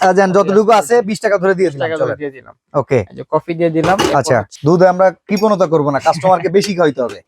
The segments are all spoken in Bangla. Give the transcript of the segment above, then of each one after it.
আহ, যতটুকু আছে বিশ টাকা ধরে দিয়ে দিলাম দিয়ে দিলাম। ওকে। এই যে কফি দিয়ে দিলাম আচ্ছা দুধে আমরা কৃপণতা করব না কাস্টমারকে বেশি হবে।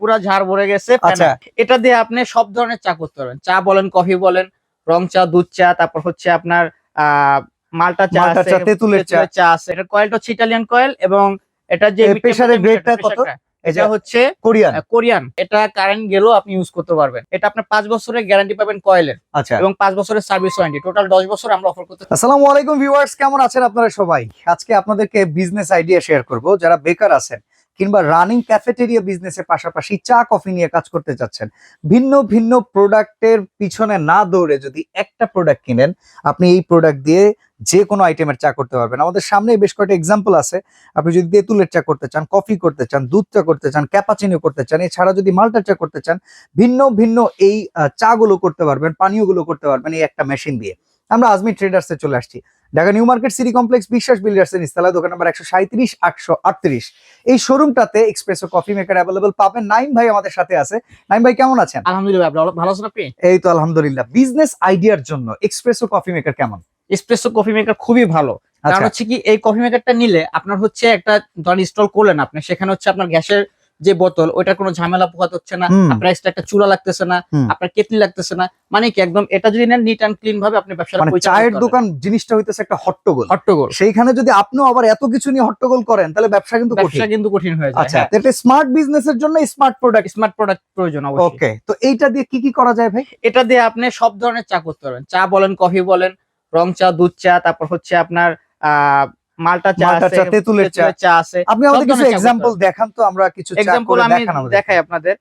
পুরা ঝাড় ভরে গেছে। আচ্ছা। এটা দিয়ে আপনি সব ধরনের চা করতে পারবেন। চা বলেন কফি বলেন রং চা দুধ চা তারপর হচ্ছে আপনার আহ মালটা চা আছে তেঁতুলের চা। আছে। এটা কয়েলটা হচ্ছে ইটালিয়ান কয়েল এবং এটা যে pressure-এর grade-টা কত? এটা হচ্ছে কোরিয়ান। কোরিয়ান। এটা কারেন্ট গেলেও আপনি ইউজ করতে পারবেন। এটা আপনার পাঁচ বছরের গ্যারান্টি পাবেন কয়েলের আচ্ছা। এবং পাঁচ বছরের সার্ভিস ওয়ারেন্টি টোটাল দশ বছর আমরা অফার করতে আসসালামু আলাইকুম ভিউয়ার্স কেমন আছেন আপনারা সবাই? আজকে আপনাদেরকে বিজনেস আইডিয়া শেয়ার করব। যারা বেকার আছেন কিংবা রানিং ক্যাফেটেরিয়া বিজনেসের পাশাপাশি চা কফি নিয়ে কাজ করতে চাচ্ছেন ভিন্ন ভিন্ন প্রোডাক্টের পিছনে না দৌড়ে যদি একটা প্রোডাক্ট কিনেন, আপনি এই প্রোডাক্ট দিয়ে যে কোনো আইটেমের চা করতে পারবেন। আমাদের সামনে বেশ কয়েকটা এক্সাম্পল আছে। আপনি যদি তেঁতুলের চা করতে চান কফি করতে চান, দুধ চা করতে চান ক্যাপাচিনো করতে চান, এছাড়া যদি মাল্টা চা করতে চান, ভিন্ন ভিন্ন এই চাগুলো করতে পারবেন, পানীয়গুলো করতে পারবেন এই একটা মেশিন দিয়ে। আমরা আজমি ট্রেডার্সে চলে আসছি। Dhaka new market city complex Biswas builders এর নিস্তালা দোকান নাম্বার একশো সাঁত্রিশ আটশো আটত্রিশ। এই শোরুমটাতে এক্সপ্রেসো কফি মেকার অ্যাভেলেবল পাবেন। নাইম ভাই আমাদের সাথে আছে। নাইম ভাই কেমন আছেন? আলহামদুলিল্লাহ আপনি ভালো আছেন আপনি? এই তো আলহামদুলিল্লাহ। বিজনেস আইডিয়ার জন্য এক্সপ্রেসো কফি মেকার কেমন? এসপ্রেসো কফি মেকার খুবই ভালো। কারণ আচ্ছা হচ্ছে কি এই কফি মেকারটা নিলে আপনার হচ্ছে একটা ধরেন ইনস্টল করলেন আপনি সেখানে হচ্ছে আপনার গ্যাসের যে বোতল ওইটার কোনো ঝামেলা পোহাতে হচ্ছে না। আপনার extra একটা চুলা লাগতেছে না আপনার কেটলি লাগতেছে না মানে কি একদম এটা যদি নেন নিট অ্যান্ড ক্লিন ভাবে আপনি ব্যবসা মানে চায়ের দোকান জিনিসটা হইতেছে একটা হট্টগোল। হট্টগোল। সেইখানে যদি আপনিও আবার এত কিছু নিয়ে হট্টগোল করেন তাহলে ব্যবসা কিন্তু কঠিন। ব্যবসা কিন্তু কঠিন হয়ে যায় আচ্ছা এটা স্মার্ট বিজনেসের জন্য স্মার্ট প্রোডাক্ট স্মার্ট প্রোডাক্ট প্রয়োজন অবশ্যই। ওকে তো এইটা দিয়ে কি কি করা যায় ভাই? এটা দিয়ে আপনি সব ধরনের চা করতে পারবেন। চা বলেন কফি বলেন রং চা দুধ চা তারপর হচ্ছে আপনার আহ মালটা চা আছে তেঁতুলের চা। আছে। আপনি আমাদের কিছু এক্সাম্পল দেখান তো আমরা কিছু এক্সাম্পল আমি দেখাই আপনাদের।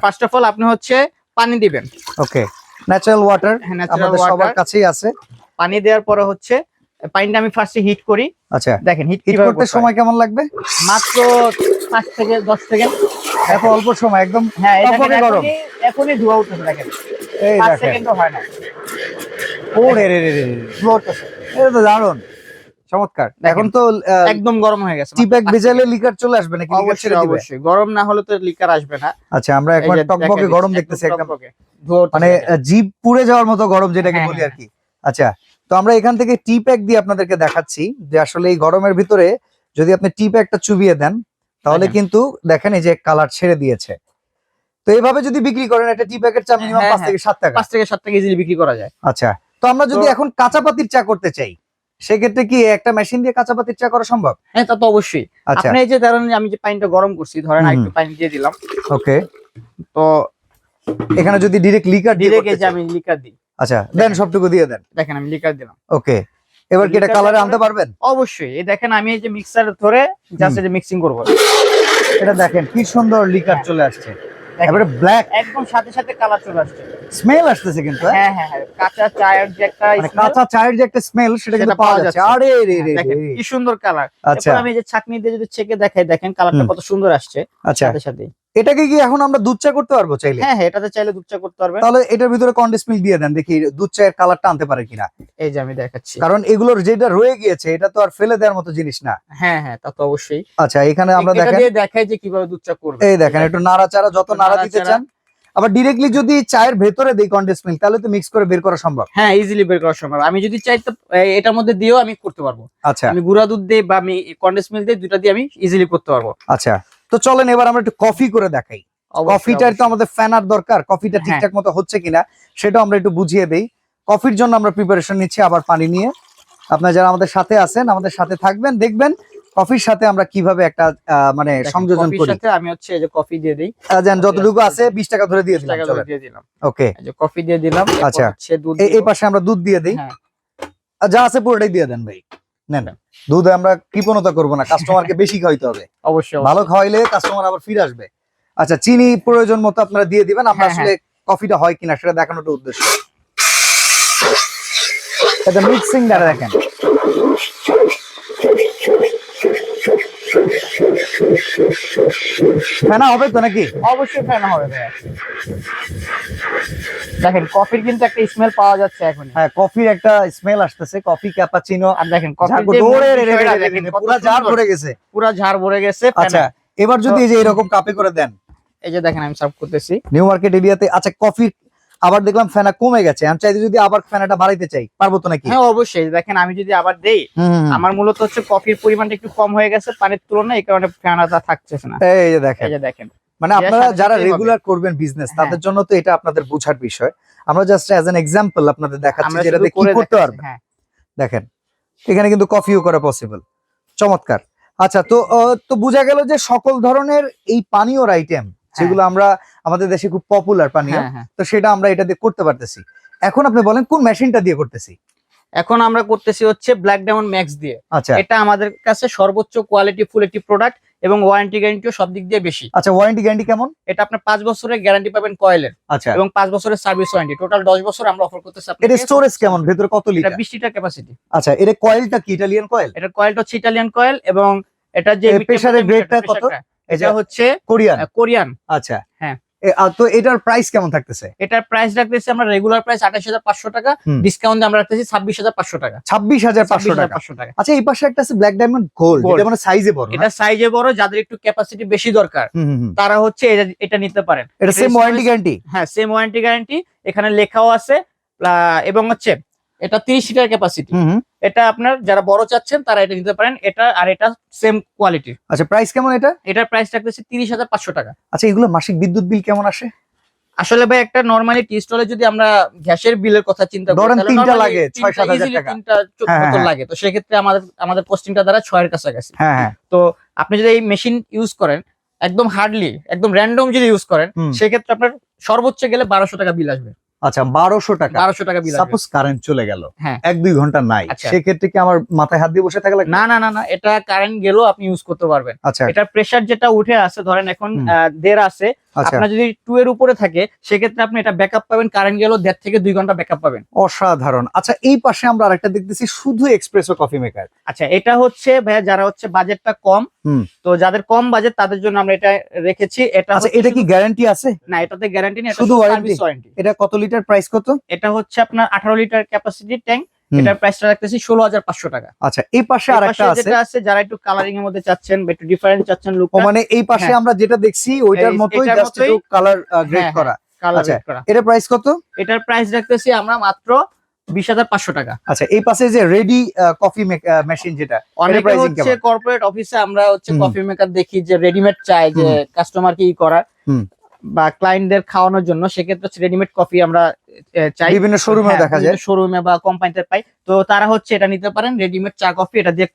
ফার্স্ট অফ অল আপনি হচ্ছে পানি দিবেন। ওকে ন্যাচারাল ওয়াটার আমাদের সবার কাছেই আছে। পানি দেওয়ার পরে হচ্ছে পানিটা আমি ফার্স্টে হিট করি। আচ্ছা। দেখেন হিট করতে সময় কেমন লাগবে? মাত্র পাঁচ থেকে দশ সেকেন্ড। এত অল্প সময় একদম হ্যাঁ এই গরম। এখনই- এখনই ধোয়া উঠতেছে দেখেন। এই দেখেন। সেকেন্ডও হয় না। ও রে রে রে রে রে। এটা তো দারুণ। চমৎকার। এখন তো একদম গরম হয়ে গেছে টি ব্যাগ ভেজালে লিকার চলে আসবে নাকি? অবশ্যই অবশ্যই। গরম না হলে তো লিকার আসবে না। আচ্ছা আমরা একবার টকবকে গরম দেখতেছি একদম। মানে। জিভ পুড়ে যাওয়ার মতো গরম যেটাকে হ্যাঁ, বলি হ্যাঁ। আর কি। আচ্ছা তো আমরা এখান থেকে টি প্যাক দিয়ে আপনাদেরকে দেখাচ্ছি যে আসলে এই গরমের ভিতরে যদি আপনি টি প্যাকটা চুবিয়ে দেন তাহলে কিন্তু দেখেন এই যে কালার ছেড়ে দিয়েছে। তো এইভাবে যদি বিক্রি করেন একটা টি প্যাকের চা মিনিমাম হ্যাঁ, পাঁচ হ্যাঁ। থেকে সাত টাকা। পাঁচ থেকে সাত টাকা ইজিলি বিক্রি করা যায়। আচ্ছা তো আমরা যদি এখন কাঁচা পাতির চা করতে চাই সেক্ষেত্রে কি একটা মেশিন দিয়ে কাঁচা পাতির চা করা সম্ভব? হ্যাঁ তা তো অবশ্যই। আচ্ছা। আপনি এই যে ধরেন আমি যে পানিটা গরম করছি ধরেন একটু পানি দিয়ে দিলাম। ওকে। তো এখানে যদি ডিরেক্ট লিকার ডিরেক্ট এই যে আমি লিকার দিই। আচ্ছা দেন সবটুকু দিয়ে দেন। দেখেন আমি লিকার দিলাম। ওকে। এবার কি এটা কালারে আনতে পারবেন? অবশ্যই। এই দেখেন আমি এই যে মিক্সার ধরে জাস্ট যে মিক্সিং করব। এটা দেখেন কি সুন্দর লিকার। চলে আসছে। এবারে ব্ল্যাক একদম সাথে সাথে কালার চলে আসছে। স্মেল আসতেছে কিন্তু হ্যাঁ? হ্যাঁ হ্যাঁ হ্যাঁ। কাঁচা চায়ের যে একটা মানে কাঁচা চায়ের যে একটা স্মেল সেটা কিন্তু পাওয়া যাচ্ছে। আরে রে রে কি সুন্দর কালার আচ্ছা। আমি যে ছাকনি দিয়ে যদি ছেকে দেখাই দেখেন কালারটা কত সুন্দর আসছে। আচ্ছা। সাথে সাথে এটাকে কি এখন আমরা দুধ চা করতে পারব চাইলে? হ্যাঁ হ্যাঁ এটাতে চাইলে দুধ চা করতে পারবে তাহলে এটার ভিতরে কন্ডেন্স মিল্ক দিয়ে দেন দেখি দুধ চায়ের কালারটা আনতে পারে কিনা। এই যে আমি দেখাচ্ছি। কারণ এগুলোর যেটা রয়ে গিয়েছে এটা তো আর ফেলে দেওয়ার মতো জিনিস না। হ্যাঁ হ্যাঁ তা তো অবশ্যই। আচ্ছা এখানে আমরা দেখেন। দেখাই যে কীভাবে দুধ চা করবে। এই দেখেন একটু নাড়াচাড়া যত নাড়া দিতে চান। আবার ডিরেক্টলি যদি চায়ের ভেতরে দেই কন্ডেন্স মিল্ক তাহলে তো মিক্স করে বের করা সম্ভব। হ্যাঁ ইজিলি বের করা সম্ভব। আমি যদি চাই তো এটার মধ্যে দিয়েও আমি করতে পারব। আচ্ছা। আমি গুঁড়া দুধ দিয়ে বা আমি কন্ডেন্স মিল্ক দিয়ে দুইটা দিয়ে আমি ইজিলি করতে পারব। আচ্ছা। তো চলেন এবার আমরা একটু কফি করে দেখাই। কফিটার তো আমাদের ফ্যানার দরকার কফিটা হ্যাঁ। ঠিকঠাক মতো হচ্ছে কিনা সেটা আমরা একটু বুঝিয়ে দেই। কফির জন্য আমরা প্রিপারেশন নিচ্ছি আবার পানি নিয়ে। আপনারা যারা আমাদের সাথে আছেন আমাদের সাথে থাকবেন দেখবেন কফির সাথে আমরা কীভাবে একটা মানে সংযোজন করি। আমি হচ্ছে এই যে কফি দিয়ে দিই। যান যতটুকু আছে বিশ টাকা ধরে দিয়ে দিলাম টাকা দিয়ে দিলাম। ওকে। এই যে কফি দিয়ে দিলাম আচ্ছা। এই- পাশে আমরা দুধ দিয়ে দিই। হ্যাঁ। আর যা আছে পুরোটাই দিয়ে দেন ভাই। নেন দুধে আমরা কৃপণতা করব না কাস্টমারকে বেশি খাওয়াইতে হবে। অবশ্যই ভালো খাওয়াইলে কাস্টমার আবার ফিরে আসবে। আচ্ছা চিনি প্রয়োজন মতো আপনারা দিয়ে দিবেন আপনার হ্যাঁ, আসলে কফিটা হয় কিনা সেটা দেখানোটা উদ্দেশ্য। এটা মিক্সিং দ্বারা দেখেন। ফেনা হবে তো নাকি? অবশ্যই ফেনা হবে ভাইয়া। দেখেন কফির কিন্তু একটা স্মেল পাওয়া যাচ্ছে এখন হ্যাঁ কফির একটা স্মেল আসতেছে কফি ক্যাপাচিনো আর দেখেন পুরো সুন্দর। ভরে গেছে। পুরা ঝাড় ভরে গেছে আচ্ছা এবার যদি এই যে এরকম কাপে করে দেন। এই যে দেখেন আমি সার্ভ করতেছি। নিউ মার্কেট এরিয়াতে আচ্ছা কফির আবার দেখলাম ফেনা কমে গেছে। আমি চাইতে যদি আবার ফেনাটা বাড়াইতে চাই পারব তো নাকি? হ্যাঁ অবশ্যই। দেখেন আমি যদি আবার দেই। আমার মূলত হচ্ছে কফির পরিমাণটা একটু কম হয়ে গেছে পানির তুলনায় এই কারণে ফেনাটা থাকছে না। এই যে দেখেন। এই যে দেখেন। মানে আপনারা যারা রেগুলার করবেন বিজনেস হ্যাঁ। তাদের জন্য তো এটা আপনাদের বোঝার বিষয়। আমরা জাস্ট অ্যাজ এন এক্সাম্পল আপনাদের দেখাচ্ছি যেটাতে শুধু কি করতে পারবেন। হ্যাঁ। দেখেন এখানে কিন্তু কফিও করা পসিবল চমৎকার। আচ্ছা তো তো বোঝা গেল যে সকল ধরনের এই পানীয়র আইটেম যেগুলো আমরা আমাদের দেশে খুব পপুলার পানীয় হ্যাঁ হ্যাঁ। তো সেটা আমরা এটা দিয়ে করতে পারতেছি। এখন আপনি বলেন কোন মেশিনটা দিয়ে করতেছি? এখন আমরা করতেছি হচ্ছে ব্ল্যাক ডায়মন্ড ম্যাক্স দিয়ে। আচ্ছা। এটা আমাদের কাছে সর্বোচ্চ কোয়ালিটি ফুল একটি প্রোডাক্ট এবং ওয়ারেন্টি গ্যারান্টিও সব দিক দিয়ে বেশি। আচ্ছা ওয়ারেন্টি গ্যারান্টি কেমন? এটা আপনার পাঁচ বছরের গ্যারান্টি পাবেন কয়েলের। আচ্ছা। এবং পাঁচ বছরের সার্ভিস ওয়ারেন্টি টোটাল দশ বছর আমরা অফার করতেছি এটা স্টোরেজ কেমন? ভেতরে কত লিটার বিশ লিটার ক্যাপাসিটি আচ্ছা এটা কয়েলটা কি? ইটালিয়ান কয়েল এটা কয়েলটা হচ্ছে ইটালিয়ান কয়েল এবং এটা যে প্রেসারের pressure এর grade টা কত? এটা হচ্ছে কোরিয়ান। কোরিয়ান। আচ্ছা। হ্যাঁ। তো এটার প্রাইস কেমন থাকতেছে? এটার প্রাইস রাখতেছি আমরা রেগুলার প্রাইস আঠাশ হাজার পাঁচশো টাকা ডিসকাউন্ট আমরা রাখতেছি ছাব্বিশ হাজার পাঁচশো টাকা। ছাব্বিশ হাজার পাঁচশো টাকা। টাকা। আচ্ছা এই পাশে একটা আছে ব্ল্যাক ডায়মন্ড গোল্ড Gold। এটা মানে সাইজে বড়? এটা সাইজে বড় যাদের একটু ক্যাপাসিটি বেশি দরকার। তারা হচ্ছে এটা- এটা নিতে পারেন। এটা সেম storage- ওয়ারেন্টি গ্যারান্টি হ্যাঁ সেম ওয়ারেন্টি গ্যারান্টি এখানে লেখাও আছে এবং হচ্ছে এটা তিরিশ লিটার ক্যাপাসিটি। এটা আপনার যারা বড় চাচ্ছেন তারা এটা নিতে পারেন। এটা আর এটা সেম কোয়ালিটির আচ্ছা প্রাইস কেমন এটা? এটার প্রাইস রাখতেছে তিরিশ হাজার পাঁচশো টাকা। আচ্ছা এগুলো মাসিক বিদ্যুৎ বিল কেমন আসে? আসলে ভাই একটা নর্মালি টি স্টলে যদি আমরা গ্যাসের বিলের কথা চিন্তা করি তাহলে তিনটা লাগে, ছয় তিনটা সাত হাজার easily টাকা। তিনটা হ্যাঁ, মতো হ্যাঁ। লাগে। তো সেক্ষেত্রে আমাদের আমাদের কস্টিংটা দ্বারা ছয়ের কাছাকাছি। হ্যাঁ হ্যাঁ। তো আপনি যদি এই মেশিন ইউজ করেন একদম হার্ডলি একদম র্যান্ডম যদি ইউজ করেন। সেক্ষেত্রে আপনার সর্বোচ্চ গেলে বারোশো টাকা বিল আসবে। আচ্ছা বারোশো টাকা। বারোশো টাকা বিল সাপোজ কারেন্ট চলে গেল। হ্যাঁ। এক দুই ঘণ্টা নাই। আচ্ছা। সেক্ষেত্রে কি আমার মাথায় হাত দিয়ে বসে থাকা না না না না এটা কারেন্ট গেলেও আপনি ইউজ করতে পারবেন। আচ্ছা। প্রেসার যেটা উঠে আছে ধরেন এখন দেড় আছে আচ্ছা। আপনার যদি টু এর উপরে থাকে সেক্ষেত্রে আপনি এটা ব্যাকআপ পাবেন। কারেন্ট গেলেও দেড় থেকে দুই ঘণ্টা ব্যাকআপ পাবেন। অসাধারণ। আচ্ছা এই পাশে আমরা আরেকটা দেখতেছি শুধু এক্সপ্রেসো কফি মেকার আচ্ছা এটা হচ্ছে ভাইয়া যারা হচ্ছে বাজেটটা কম। তো যাদের কম বাজেট তাদের জন্য আমরা এটা রেখেছি। এটা আচ্ছা এটা কি গ্যারান্টি আছে? না এটাতে গ্যারান্টি নেই শুধু ওয়ারেন্টি এটা কত লিটার প্রাইস কত এটা হচ্ছে আপনার আঠারো লিটার ক্যাপাসিটি ট্যাঙ্ক। এটার প্রাইসটা রাখতেছি ষোলো হাজার পাঁচশো টাকা আচ্ছা এই পাশে এই আরেকটা আছে যেটা আছে যারা একটু কালারিং এর মধ্যে চাচ্ছেন একটু ডিফারেন্ট চাচ্ছেন লুক মানে এই পাশে হ্যাঁ। আমরা যেটা দেখছি ওইটার মতোই জাস্ট একটু কালার গ্রেড হ্যাঁ, করা কালার আচ্ছা। করা এটা প্রাইস কত এটার প্রাইস রাখতেছি আমরা মাত্র বিশ হাজার পাঁচশো টাকা আচ্ছা এই পাশে যে রেডি কফি মেশিন যেটা হচ্ছে কর্পোরেট অফিসে আমরা হচ্ছে কফি মেকার দেখি যে রেডিমেড চাই যে। কাস্টমার কি করা হুম। বা ক্লায়েন্টদের খাওয়ানোর জন্য সেক্ষেত্রে হচ্ছে রেডিমেড কফি আমরা চাই। বিভিন্ন শোরুমে হ্যাঁ, দেখা যায়। শোরুমে বা কোম্পানিতে পাই। তো তারা হচ্ছে এটা নিতে পারেন রেডিমেড চা কফি এটা দিয়ে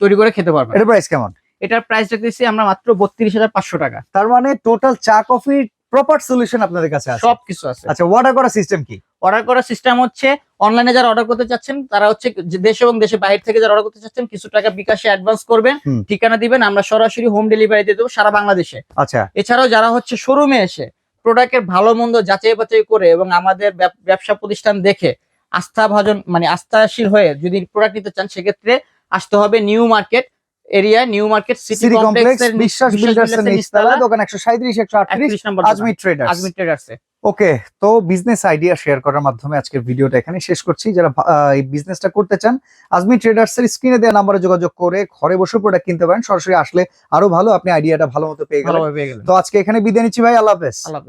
তৈরি করে খেতে পারবেন। এটা প্রাইস কেমন? এটার প্রাইস রাখতেছি আমরা মাত্র বত্রিশ হাজার পাঁচশো টাকা। তার মানে টোটাল চা কফির প্রপার সলিউশন আপনাদের কাছে আছে? সবকিছু আছে। আচ্ছা অর্ডার করার সিস্টেম কি? অর্ডার করার সিস্টেম হচ্ছে অনলাইনে যারা অর্ডার করতে চাচ্ছেন তারা হচ্ছে দেশ এবং দেশের বাইরে থেকে যারা অর্ডার করতে চাচ্ছেন কিছু টাকা বিকাশে অ্যাডভান্স করবেন ঠিকানা দিবেন আমরা সরাসরি হোম ডেলিভারি দিয়ে দেবো সারা বাংলাদেশে। আচ্ছা। এছাড়াও যারা হচ্ছে শোরুমে এসে প্রোডাক্টের ভালো মন্দ যাচাই বাছাই করে এবং আমাদের ব্যবসা প্রতিষ্ঠান দেখে আস্থা ভাজন মানে আস্থাশীল হয়ে যদি প্রোডাক্ট নিতে চান সেক্ষেত্রে আসতে হবে new market area new market city complex Biswas builders এর নিচতলা দোকান একশো সাঁত্রিশ একশো আটত্রিশ নম্বর আজমি ট্রেডার্স আজমি ট্রেডার্সে ওকে তো বিজনেস আইডিয়া শেয়ার করার মাধ্যমে আজকের ভিডিওটা এখানে শেষ করছি। যারা এই বিজনেসটা করতে চান আজমি ট্রেডার্সের স্ক্রিনে দেওয়া নাম্বারে যোগাযোগ করে ঘরে বসে প্রোডাক্ট কিনতে পারেন। সরাসরি আসলে আরও ভালো আপনি আইডিয়াটা ভালো মতো পেয়ে গেলেন। তো আজকে এখানে বিদায় নিচ্ছি ভাই আল্লাহ হাফেজ। আল্লাহ।